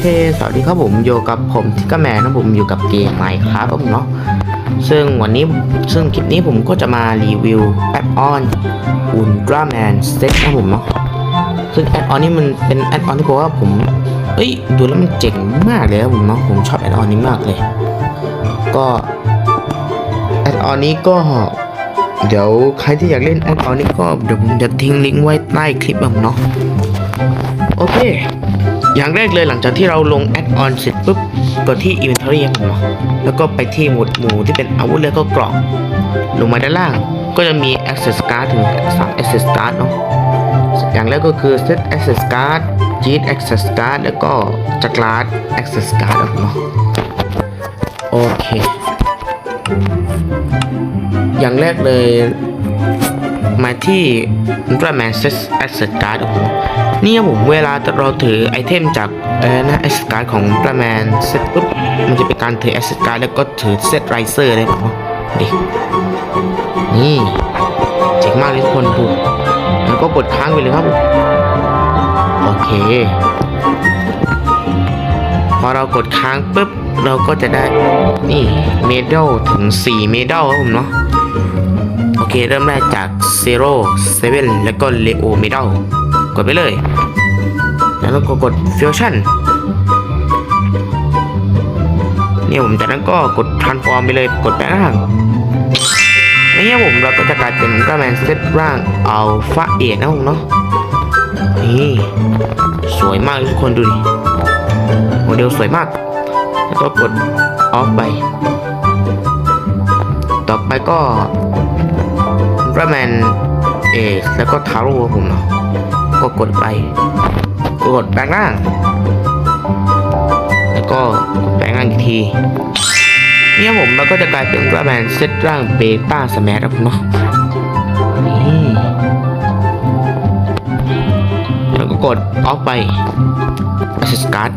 เค สวัสดีครับผมอยู่กับผมทิกเกร์แมนนะผมอยู่กับเกมใหม่ครับผมเนาะซึ่งวันนี้ซึ่งคลิปนี้ผมก็จะมารีวิวแอดออนอุลตร้าแมนเซ็ตนะผมเนาะซึ่งแอดออนนี้มันเป็นแอดออนที่ผมว่าผมเอ้ยดูแล้วมันเจ๋งมากเลยครับผมเนาะผมชอบแอดออนนี้มากเลย ก็แอดออนนี้ก็เดี๋ยวใครที่อยากเล่นแอดออนนี้ก็เดี๋ยวผมจะทิ้งลิงก์ไว้ใต้คลิปผมเนาะโอเค อย่างแรกเลยหลังจากที่เราลงแอดออนเสร็จปุ๊บกดที่ Inventory ครับผมเนาะแล้วก็ไปที่หมวดหมู่ที่เป็นอาวุธแล้วก็กล่องลงมาด้านล่างก็จะมี Access Card ถึง 3 Access Card เนาะอย่างแรกก็คือ Set Access Card Jeet Access Card แล้วก็จักรลาด Access Card ครับผมเนาะโอเค อย่างแรกเลย มาที่ Ultraman Set Asset Card ครับผมนี่ครับผมเวลาเราถือไอเทมจากเออนะ Asset Card ของ Ultraman Set ปุ๊บมันจะเป็นการถือ Asset Card แล้วก็ถือ Set Riser เลยผมดินี่เจ๋งมากเลยทุกคนดูแล้วก็กดค้างไปเลยครับผมโอเค พอเรากดค้างปุ๊บเราก็จะได้นี่เมดัลถึง 4 เมดัลครับผมเนาะ เคเริ่มแรกจาก Zero Seven แล้วก็ Leo Medal กดไปเลย แล้วก็กด Fusion เนี่ยผมจากนั้นก็กด Transform ไปเลยกดแปลงร่างนี่ผมเราก็จะกลายเป็นกระแมนเซตร่าง Alpha 8นะผมเนาะนี่สวยมากทุกคนดูดิโมเดลสวยมาก แล้วก็กด Off ไป ต่อไปก็ อุลตร้าแมนเอกแล้วก็ทาโร่ครับผมเนาะก็กดไป กดแปลงร่าง แล้วก็กดแปลงร่างอีกทีเนี่ยผมเราก็จะกลายเป็นอุลตร้าแมนเซตร่างเบต้าสมทครับผมเนาะนี่แล้วก็กดออฟไป Access Card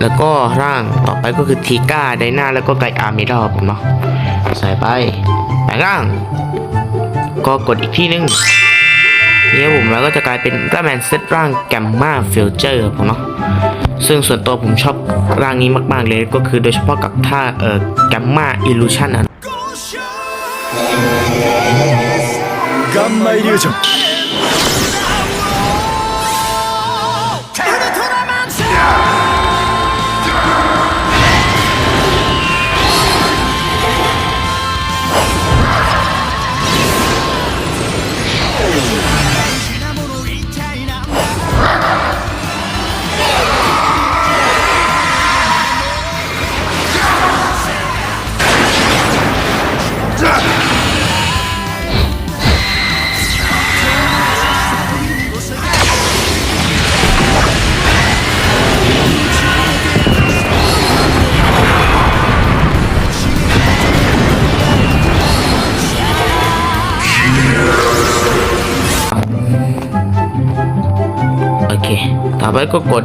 แล้วก็ร่างต่อไปก็คือทีก้าไดนาแล้วก็ไกอาร์เมดอลผมเนาะใส่ไปแปลงร่าง ก็กดอีกที่นึงนี่ครับผมแล้วก็จะกลายเป็นกระแมนเซตร่างแกมมาฟิลเจอร์ผมเนาะซึ่งส่วนตัวผมชอบร่างนี้มาก ๆ เลยก็คือโดยเฉพาะกับท่าเอ่อแกมมาอิลูชันอ่ะ ガンマイリュージョン เค ต่อไปก็กด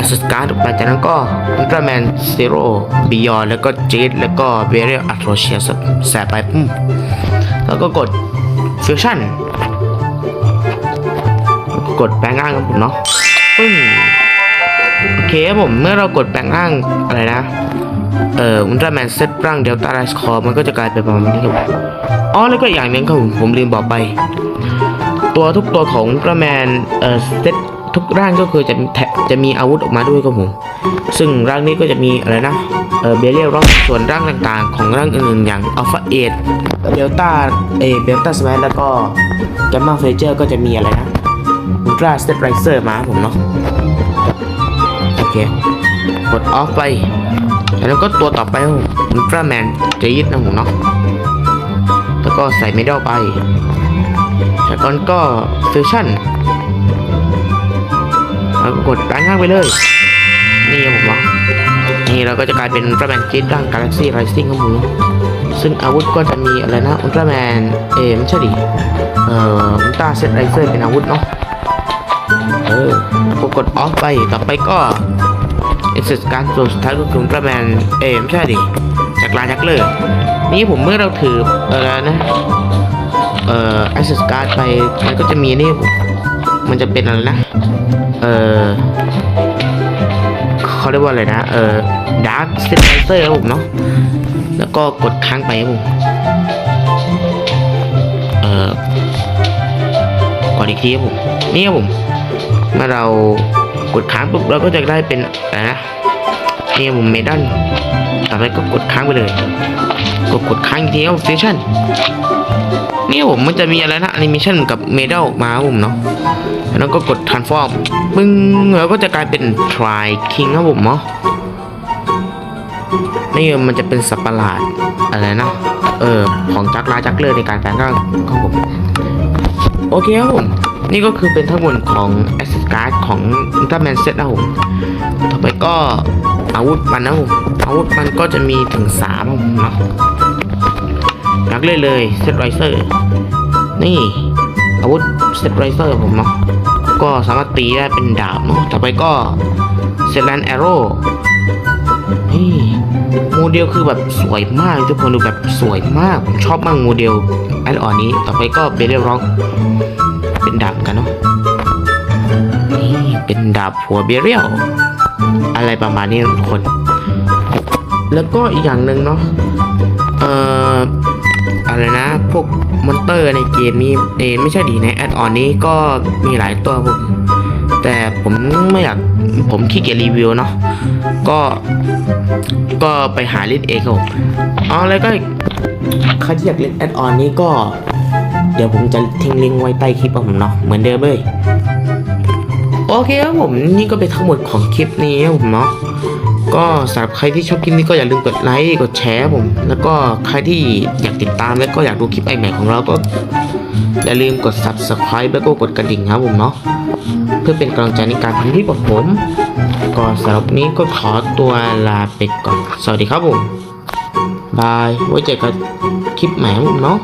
Access Card ไปจากนั้นก็ Ultraman Zero Beyond แล้วก็ Jet แล้วก็ Varial Atrocious แสบไปปุ๊บแล้วก็กด Fusion แล้วก็กดแปลงร่างครับผมเนาะปึ้งโอเคครับผม เมื่อเรากดแปลงร่างอะไรนะ เอ่อ Ultraman เซตร่าง Delta Rise Core มันก็จะกลายเป็นประมาณนี้ครับอ๋อ แล้วก็อย่างหนึ่งครับผม ผมลืมบอกไป ตัวทุกตัวของกระแมน เอ่อ เซต ทุกร่างก็คือจะแทจะมีอาวุธออกมาด้วยครับผม ซึ่งร่างนี้ก็จะมีอะไรนะเออเบเรียลร่างส่วนร่างต่างๆ ของร่างอื่นๆอย่างอัลฟาเอทเดลต้าเอเบลต้าสมัแล้วก็แกมมาเฟเจอร์ก็จะมีอะไรนะอุลตร้าสเตตไรเซอร์มาผมเนาะโอเคกดออฟไป แล้วก็ตัวต่อไปอุลตร้าแมนจะยึดนะผมเนาะแล้วก็ใส่เมดัลไปจากนั้นก็ฟิวชั่น แล้วก็กดแปลงร่างไปเลย นี่ผมเนาะนี่เราก็จะกลายเป็นอุลตร้าแมนจิตร่างกาแล็กซี่ไรซิ่งครับผมาซึ่งอาวุธก็จะมีอะไรนะอุลตร้าแมนเอไม่ใช่ดิเอ่ออุลตร้าเซตไรเซอร์เป็นอาวุธเนาะเออพอกดออฟไปต่อไปก็เอ็กซ์การตัวสุดท้ายก็คืออุลตร้าแมนเอไม่ใช่ดิจากลาจักเลอร์นี่ผมเมื่อเราถือเออนะเอ่อ access card ไปมันก็จะมีนี่ มันจะเป็นอะไรนะ เออเขาเรียกว่าอะไรนะ เออดาร์คเต b ไ i เซอร์ครับผมเนาะ แล้วก็กดค้างไปครับผม เออกดอีกทีครับผม นี่ครับผม เมื่อเรากดค้างปุ๊บเราก็จะได้เป็นอะไรนะ นี่ครับผมเมดันต่อไปก็กดค้างไปเลย กดกดค้างอีกทีครับสเตชัน นี่ผมมันจะมีอะไรนะแอนิเมชันกับเมดัลมาผมเนาะแล้วก็กด transform ปึ้งแล้วก็จะกลายเป็น try king ครับผมเนาะนี่มันจะเป็นสัตว์ประหลาดอะไรนะ เออ ของจักรลาจักเลอร์ในการแปลงร่างของผม โอเคครับผม นี่ก็คือเป็นทั้งหมดของ Asset Card ของ Ultraman Set นะครับผม ต่อไปก็อาวุธมันนะผม อาวุธมันก็จะมีถึงสามเนาะ นักเล่นเลยเซตไรเซอร์นี่อาวุธเซตไรเซอร์ผมเนาะก็สามารถตีได้เป็นดาบเนาะต่อไปก็เซตแลนแอโร่นี่โมเดลคือแบบสวยมากทุกคนดูแบบสวยมาก ผมชอบมากโมเดลแอดออนนี้ต่อไปก็เบลร็อกเป็นดาบกันเนาะนี่เป็นดาบหัวเบเรียลอะไรประมาณนี้ทุกคน แล้วก็อีกอย่างหนึ่งเนาะเอ่อ อะไรนะ พวกมอนเตอร์ในเกมนี้เอยไม่ใช่ดีในแอดออนนี้ก็มีหลายตัวผมแต่ผมไม่อยากผมขี้เกียจรีวิวเนาะก็ ก็ไปหาเล่นเองครับผมอ๋อแล้วก็ใครที่อยากเล่นแอดออนนี้ก็ เดี๋ยวผมจะทิ้งลิงก์ไว้ใต้คลิปของผมเนาะเหมือนเดิมเลยโอเคครับผมนี่ก็เป็นทั้งหมดของคลิปนี้ครับผมเนาะ ก็สำหรับใครที่ชอบคลิปนี้ก็อย่าลืมกดไลค์กดแชร์ผม แล้วก็ใครที่อยากติดตามแล้วก็อยากดูคลิปใหม่ของเราก็อย่าลืมกด subscribe แล้วก็กดกระดิ่งครับผมเนาะเพื่อเป็นกำลังใจในการทำคลิปของผมก็สำหรับนี้ก็ขอตัวลาไปก่อน สวัสดีครับผมบายไว้เจอกันคลิปใหม่ครับผมเนาะ